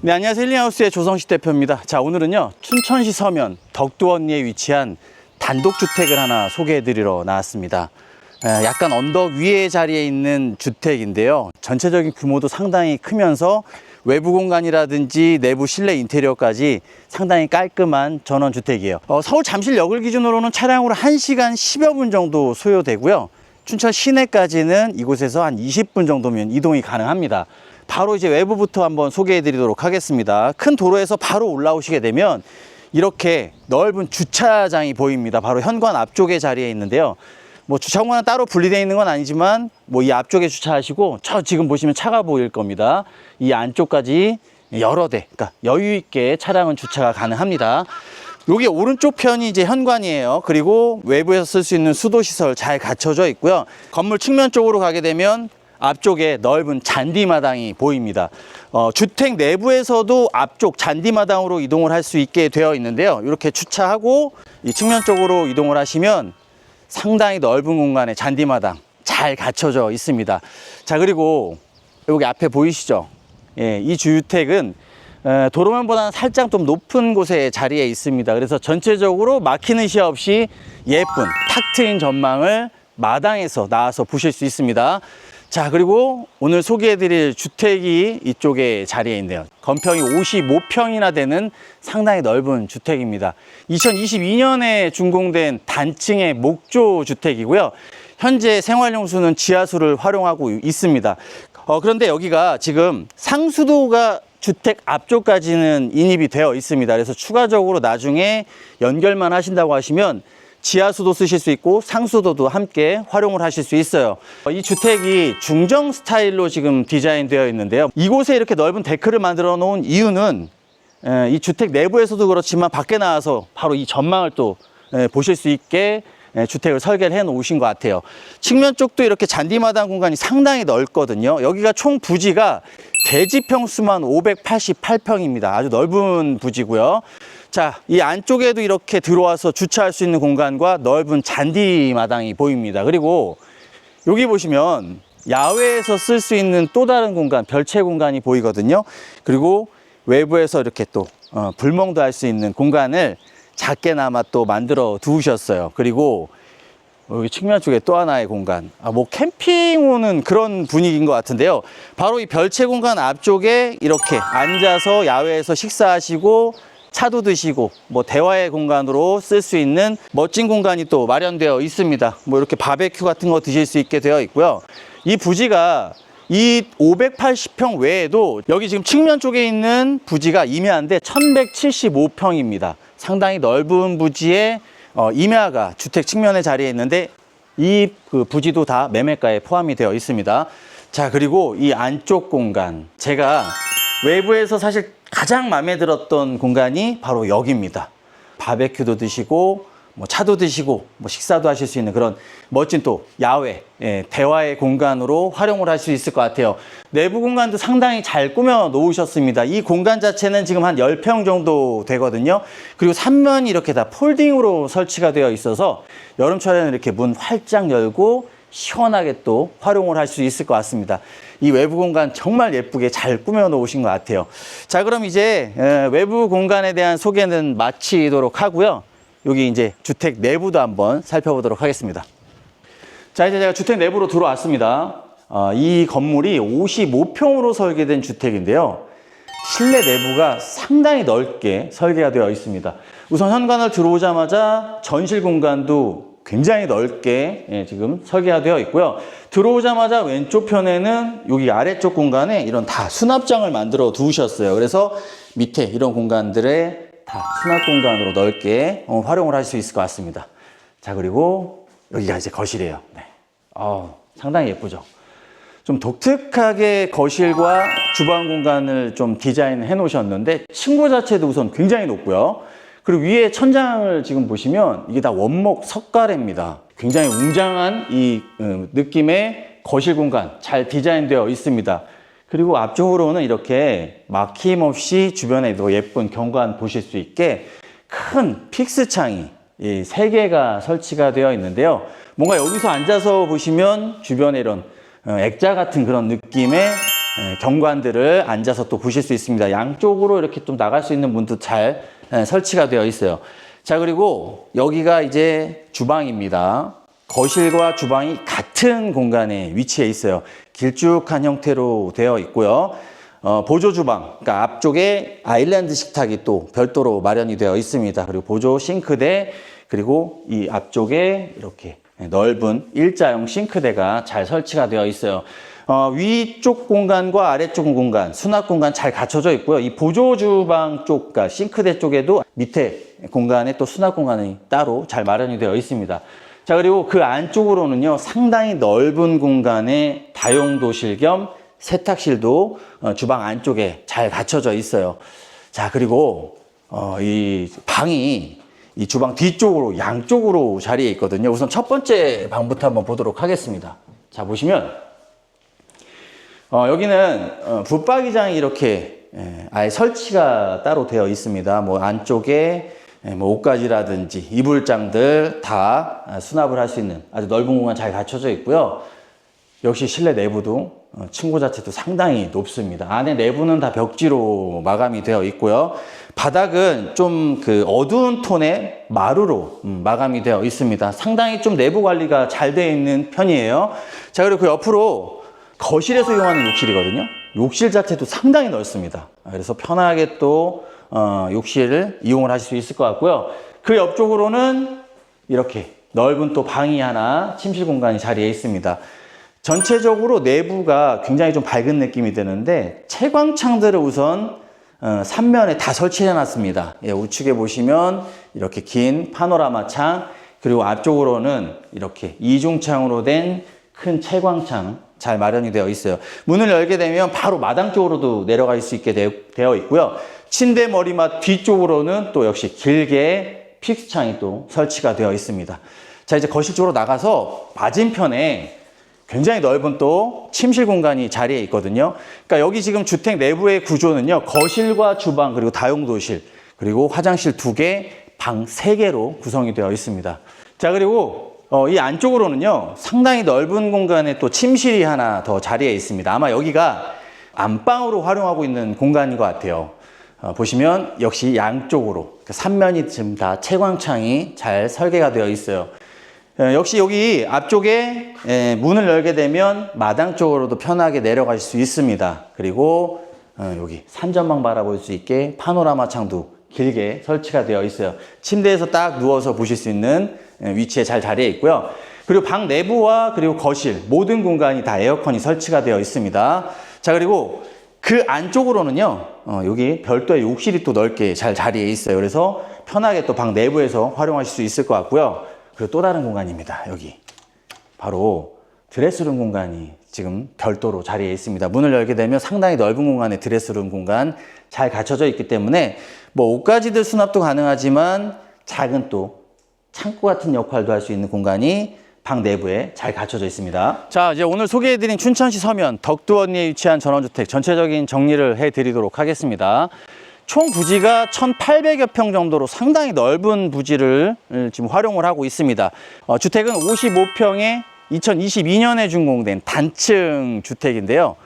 네, 안녕하세요. 힐링하우스의 조성식 대표입니다. 자, 오늘은요, 춘천시 서면 덕두언리에 위치한 단독주택을 하나 소개해 드리러 나왔습니다. 에, 약간 언덕 위에 자리에 있는 주택인데요. 전체적인 규모도 상당히 크면서 외부 공간이라든지 내부 실내 인테리어까지 상당히 깔끔한 전원주택이에요. 어, 서울 잠실역을 기준으로는 차량으로 1시간 10여 분 정도 소요되고요. 춘천 시내까지는 이곳에서 한 20분 정도면 이동이 가능합니다. 바로 이제 외부부터 한번 소개해 드리도록 하겠습니다. 큰 도로에서 바로 올라오시게 되면 이렇게 넓은 주차장이 보입니다. 바로 현관 앞쪽에 자리에 있는데요. 뭐 주차 공간은 따로 분리되어 있는 건 아니지만 뭐 이 앞쪽에 주차하시고 저 지금 보시면 차가 보일 겁니다. 이 안쪽까지 여러 대, 그러니까 여유 있게 차량은 주차가 가능합니다. 여기 오른쪽 편이 이제 현관이에요. 그리고 외부에서 쓸 수 있는 수도 시설 잘 갖춰져 있고요. 건물 측면 쪽으로 가게 되면 앞쪽에 넓은 잔디마당이 보입니다. 어, 주택 내부에서도 앞쪽 잔디마당으로 이동을 할 수 있게 되어 있는데요. 이렇게 주차하고 이 측면 쪽으로 이동을 하시면 상당히 넓은 공간에 잔디마당 잘 갖춰져 있습니다. 자, 그리고 여기 앞에 보이시죠? 예, 이 주택은 에, 도로면보다는 살짝 좀 높은 곳에 자리에 있습니다. 그래서 전체적으로 막히는 시 없이 예쁜 탁 트인 전망을 마당에서 나와서 보실 수 있습니다. 자, 그리고 오늘 소개해드릴 주택이 이쪽에 자리에 있네요. 건평이 55평이나 되는 상당히 넓은 주택입니다. 2022년에 준공된 단층의 목조 주택이고요. 현재 생활용수는 지하수를 활용하고 있습니다. 어, 그런데 여기가 지금 상수도가 주택 앞쪽까지는 인입이 되어 있습니다. 그래서 추가적으로 나중에 연결만 하신다고 하시면 지하수도 쓰실 수 있고 상수도도 함께 활용을 하실 수 있어요. 어, 이 주택이 중정 스타일로 지금 디자인되어 있는데요. 이곳에 이렇게 넓은 데크를 만들어 놓은 이유는 에, 이 주택 내부에서도 그렇지만 밖에 나와서 바로 이 전망을 또 에, 보실 수 있게 에, 주택을 설계를 해 놓으신 것 같아요. 측면 쪽도 이렇게 잔디마당 공간이 상당히 넓거든요. 여기가 총 부지가 대지 평수만 588평입니다. 아주 넓은 부지고요. 자, 이 안쪽에도 이렇게 들어와서 주차할 수 있는 공간과 넓은 잔디 마당이 보입니다. 그리고 여기 보시면 야외에서 쓸 수 있는 또 다른 공간, 별채 공간이 보이거든요. 그리고 외부에서 이렇게 또 어, 불멍도 할 수 있는 공간을 작게나마 또 만들어 두셨어요. 그리고 여기 측면 쪽에 또 하나의 공간. 아, 뭐 캠핑 오는 그런 분위기인 것 같은데요. 바로 이 별채 공간 앞쪽에 이렇게 앉아서 야외에서 식사하시고 차도 드시고 뭐 대화의 공간으로 쓸 수 있는 멋진 공간이 또 마련되어 있습니다. 뭐 이렇게 바베큐 같은 거 드실 수 있게 되어 있고요. 이 부지가 이 580평 외에도 여기 지금 측면 쪽에 있는 부지가 임야인데 1175평입니다. 상당히 넓은 부지에 어, 임야가 주택 측면에 자리에 있는데 이그 부지도 다 매매가에 포함이 되어 있습니다. 자, 그리고 이 안쪽 공간. 제가 외부에서 사실 가장 마음에 들었던 공간이 바로 여기입니다. 바베큐도 드시고 뭐 차도 드시고 뭐 식사도 하실 수 있는 그런 멋진 또 야외 예, 대화의 공간으로 활용을 할 수 있을 것 같아요. 내부 공간도 상당히 잘 꾸며 놓으셨습니다. 이 공간 자체는 지금 한 10평 정도 되거든요. 그리고 삼면이 이렇게 다 폴딩으로 설치가 되어 있어서 여름철에는 이렇게 문 활짝 열고 시원하게 또 활용을 할 수 있을 것 같습니다. 이 외부 공간 정말 예쁘게 잘 꾸며 놓으신 것 같아요. 자, 그럼 이제 에, 외부 공간에 대한 소개는 마치도록 하고요. 여기 이제 주택 내부도 한번 살펴보도록 하겠습니다. 자, 이제 제가 주택 내부로 들어왔습니다. 어, 이 건물이 55평으로 설계된 주택인데요. 실내 내부가 상당히 넓게 설계가 되어 있습니다. 우선 현관을 들어오자마자 전실 공간도 굉장히 넓게 예, 지금 설계가 되어 있고요. 들어오자마자 왼쪽 편에는 여기 아래쪽 공간에 이런 다 수납장을 만들어 두셨어요. 그래서 밑에 이런 공간들에 다 수납 공간으로 넓게 어, 활용을 할 수 있을 것 같습니다. 자, 그리고 여기가 이제 거실이에요. 네. 어, 상당히 예쁘죠. 좀 독특하게 거실과 주방 공간을 좀 디자인해 놓으셨는데 층고 자체도 우선 굉장히 높고요. 그리고 위에 천장을 지금 보시면 이게 다 원목 석가래입니다. 굉장히 웅장한 이 음, 느낌의 거실 공간 잘 디자인되어 있습니다. 그리고 앞쪽으로는 이렇게 막힘없이 주변에도 예쁜 경관 보실 수 있게 큰 픽스 창이 이세 개가 설치가 되어 있는데요. 뭔가 여기서 앉아서 보시면 주변에 이런 어, 액자 같은 그런 느낌의 예, 경관들을 앉아서 또 보실 수 있습니다. 양쪽으로 이렇게 좀 나갈 수 있는 문도 잘 예, 설치가 되어 있어요. 자, 그리고 여기가 이제 주방입니다. 거실과 주방이 같은 공간에 위치해 있어요. 길쭉한 형태로 되어 있고요. 어, 보조 주방, 그러니까 앞쪽에 아일랜드 식탁이 또 별도로 마련이 되어 있습니다. 그리고 보조 싱크대, 그리고 이 앞쪽에 이렇게 넓은 일자형 싱크대가 잘 설치가 되어 있어요. 어, 위쪽 공간과 아래쪽 공간, 수납 공간 잘 갖춰져 있고요. 이 보조 주방 쪽, 그러니까 싱크대 쪽에도 밑에 공간에 또 수납 공간이 따로 잘 마련이 되어 있습니다. 자, 그리고 그 안쪽으로는요, 상당히 넓은 공간에 다용도실 겸 세탁실도 어, 주방 안쪽에 잘 갖춰져 있어요. 자, 그리고 어, 이 방이 이 주방 뒤쪽으로 양쪽으로 자리에 있거든요. 우선 첫 번째 방부터 한번 보도록 하겠습니다. 자, 보시면 어, 여기는 어, 붙박이장이 이렇게 예, 아예 설치가 따로 되어 있습니다. 뭐 안쪽에 예, 뭐 옷가지라든지 이불장들 다 아, 수납을 할 수 있는 아주 넓은 공간 잘 갖춰져 있고요. 역시 실내 내부도 어, 층고 자체도 상당히 높습니다. 안에 내부는 다 벽지로 마감이 되어 있고요. 바닥은 좀 그 어두운 톤의 마루로 음, 마감이 되어 있습니다. 상당히 좀 내부 관리가 잘 되어 있는 편이에요. 자, 그리고 그 옆으로 거실에서 이용하는 욕실이거든요. 욕실 자체도 상당히 넓습니다. 그래서 편하게 또 어, 욕실을 이용을 하실 수 있을 것 같고요. 그 옆쪽으로는 이렇게 넓은 또 방이 하나 침실 공간이 자리해 있습니다. 전체적으로 내부가 굉장히 좀 밝은 느낌이 드는데 채광창들을 우선 어, 3면에 다 설치해 놨습니다. 예, 우측에 보시면 이렇게 긴 파노라마 창 그리고 앞쪽으로는 이렇게 이중창으로 된 큰 채광창 잘 마련이 되어 있어요. 문을 열게 되면 바로 마당 쪽으로도 내려갈 수 있게 되어- 있고요. 침대 머리맡 뒤쪽으로는 또 역시 길게 픽스창이 또 설치가 되어 있습니다. 자, 이제 거실 쪽으로 나가서 맞은편에 굉장히 넓은 또 침실 공간이 자리에 있거든요. 그러니까 여기 지금 주택 내부의 구조는요. 거실과 주방 그리고 다용도실 그리고 화장실 두 개, 방 세 개로 구성이 되어 있습니다. 자, 그리고 어, 이 안쪽으로는요. 상당히 넓은 공간에 또 침실이 하나 더 자리에 있습니다. 아마 여기가 안방으로 활용하고 있는 공간인 것 같아요. 어, 보시면 역시 양쪽으로 그 삼면이 지금 다 채광창이 잘 설계가 되어 있어요. 어, 역시 여기 앞쪽에 에, 문을 열게 되면 마당 쪽으로도 편하게 내려갈 수 있습니다. 그리고 어, 여기 산전망 바라볼 수 있게 파노라마 창도 길게 설치가 되어 있어요. 침대에서 딱 누워서 보실 수 있는 에, 위치에 잘 자리해 있고요. 그리고 방 내부와 그리고 거실 모든 공간이 다 에어컨이 설치가 되어 있습니다. 자 그리고 그 안쪽으로는요, 어, 여기 별도의 욕실이 또 넓게 잘 자리해 있어요. 그래서 편하게 또 방 내부에서 활용하실 수 있을 것 같고요. 그리고 또 다른 공간입니다. 여기. 바로 드레스룸 공간이 지금 별도로 자리해 있습니다. 문을 열게 되면 상당히 넓은 공간에 드레스룸 공간 잘 갖춰져 있기 때문에 뭐 옷가지들 수납도 가능하지만 작은 또 창고 같은 역할도 할 수 있는 공간이 방 내부에 잘 갖춰져 있습니다. 자, 이제 오늘 소개해드린 춘천시 서면 덕두언리에 위치한 전원주택 전체적인 정리를 해드리도록 하겠습니다. 총 부지가 1,800여 평 정도로 상당히 넓은 부지를 지금 활용을 하고 있습니다. 어, 주택은 55평에 2022년에 준공된 단층 주택인데요.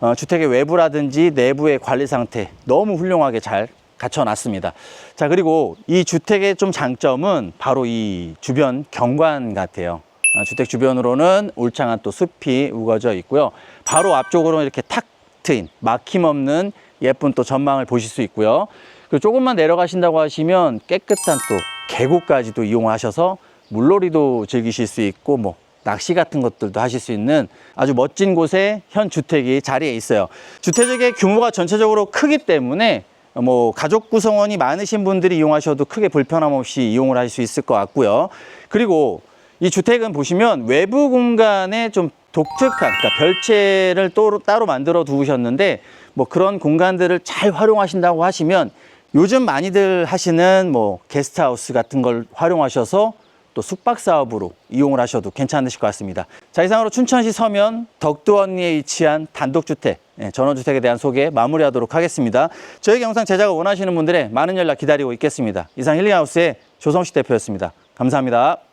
어, 주택의 외부라든지 내부의 관리 상태 너무 훌륭하게 잘 갖춰놨습니다. 자, 그리고 이 주택의 좀 장점은 바로 이 주변 경관 같아요. 어, 주택 주변으로는 울창한 또 숲이 우거져 있고요. 바로 앞쪽으로는 이렇게 탁 트인 막힘없는 예쁜 또 전망을 보실 수 있고요. 그리고 조금만 내려가신다고 하시면 깨끗한 또 계곡까지도 이용하셔서 물놀이도 즐기실 수 있고 뭐 낚시 같은 것들도 하실 수 있는 아주 멋진 곳에 현 주택이 자리에 있어요. 주택의 규모가 전체적으로 크기 때문에 뭐 가족 구성원이 많으신 분들이 이용하셔도 크게 불편함 없이 이용을 하실 수 있을 것 같고요. 그리고 이 주택은 보시면 외부 공간에 좀 독특한 그러니까 별채를 또 따로 만들어 두셨는데 뭐 그런 공간들을 잘 활용하신다고 하시면 요즘 많이들 하시는 뭐 게스트하우스 같은 걸 활용하셔서 또 숙박 사업으로 이용을 하셔도 괜찮으실 것 같습니다. 자 이상으로 춘천시 서면 덕두언리에 위치한 단독주택 예, 전원주택에 대한 소개 마무리하도록 하겠습니다. 저희 영상 제작을 원하시는 분들의 많은 연락 기다리고 있겠습니다. 이상 힐링하우스의 조성식 대표였습니다. 감사합니다.